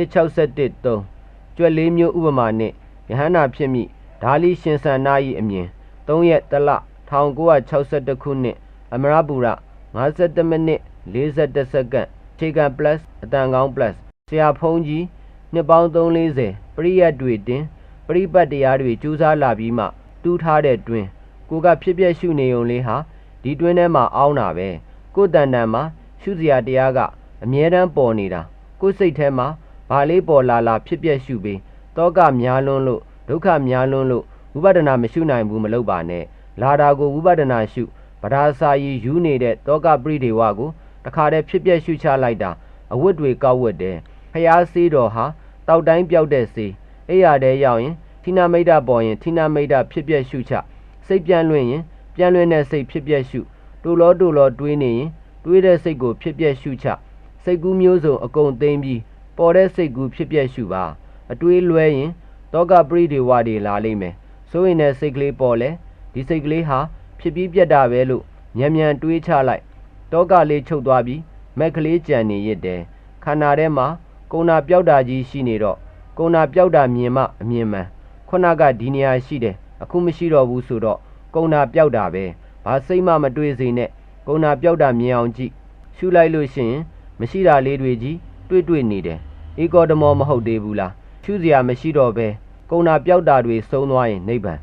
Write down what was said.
161 3ကျွက်လေးမျိုးဥပမာနှင့်ယဟန္တာဖြစ်မိဒါလီရှင်ဆန္ဒ၏အမြင်3ရက်တလ1962ခုနှစ်အမရပူရ57မိနစ်42စက္ကန့်ခြေခံ plus အတန်ကောင်း plus ဆရာဖုံးကြီးနှစ်ပေါင်း340ပရိယတ်တွေတင်ပရိပတ်တရားတွေကြိုးစားလာပြီးမှတူးထားတဲ့တွင်ကိုကဖြစ်ပျက်ရှုနေုံလေးဟာဒီတွင်းထဲမှာအောင်းတာပဲကိုယ်တန်တန်မှာရှုစရာတရားကအမြဲတမ်းပေါ်နေတာကိုယ်စိတ်ထဲမှာ ဘာလေးပေါ်လာလာဖြစ်ပျက်ရှုပြီးတောကများလွန်းလို့ဒုက္ခများလွန်းလို့ဝိပဿနာမရှုနိုင်ဘူးမလုပ်ပါနဲ့လာတာကိုဝိပဿနာရှုပဒါစာယီယူနေတဲ့တောကပရိဒေဝကိုတခါတည်းဖြစ်ပျက်ရှုချလိုက်တာအဝတ်တွေကောက်ဝတ်တယ်ဖျားစေးတော်ဟာတောက်တိုင်းပြောက်တဲ့စေးအဲ့ရတဲ့ရောက်ရင်ထိနာမိတ်တာပေါ်ရင်ထိနာမိတ်တာဖြစ်ပျက်ရှုချစိတ်ပြန့်လွင့်ရင်ပြန့်လွင့်တဲ့စိတ်ဖြစ်ပျက်ရှုတူလောတူလောတွေးနေရင်တွေးတဲ့စိတ်ကိုဖြစ်ပျက်ရှုချစိတ်ကူးမျိုးစုံအကုန်သိမ့်ပြီး ပေါ်တဲ့စိတ်ကူးဖြစ်ပျက်ရှုပါအတွေးလွဲရင်တောကပရိဒေဝတွေလာလိမ့်မယ်ဆိုရင်လည်းစိတ်ကလေးပေါ်လဲဒီစိတ်ကလေးဟာဖြစ်ပြီးပြတ်တာပဲလို့မြန်မြန်တွေးချလိုက်တောကလေးချုပ်သွားပြီးမက်ကလေးကြံနေရစ်တယ်ခန္ဓာထဲမှာကုဏပျောက်တာကြီးရှိနေတော့ကုဏပျောက်တာမြင်မှအမြင်မှန်ခုနကဒီနေရာရှိတယ်အခုမရှိတော့ဘူးဆိုတော့ကုဏပျောက်တာပဲဘာစိတ်မှမတွေးစေနဲ့ကုဏပျောက်တာမြင်အောင်ကြည့်ရှုလိုက်လို့ရှိရင်မရှိတာလေးတွေကြီးတွေ့တွေ့နေတယ် ဧကောဓမောမဟုတ်သေးဘူးလားရှုစရာမရှိတော့ပဲကုဏပျောက်တာတွေဆုံးသွားရင်နိဗ္ဗာန်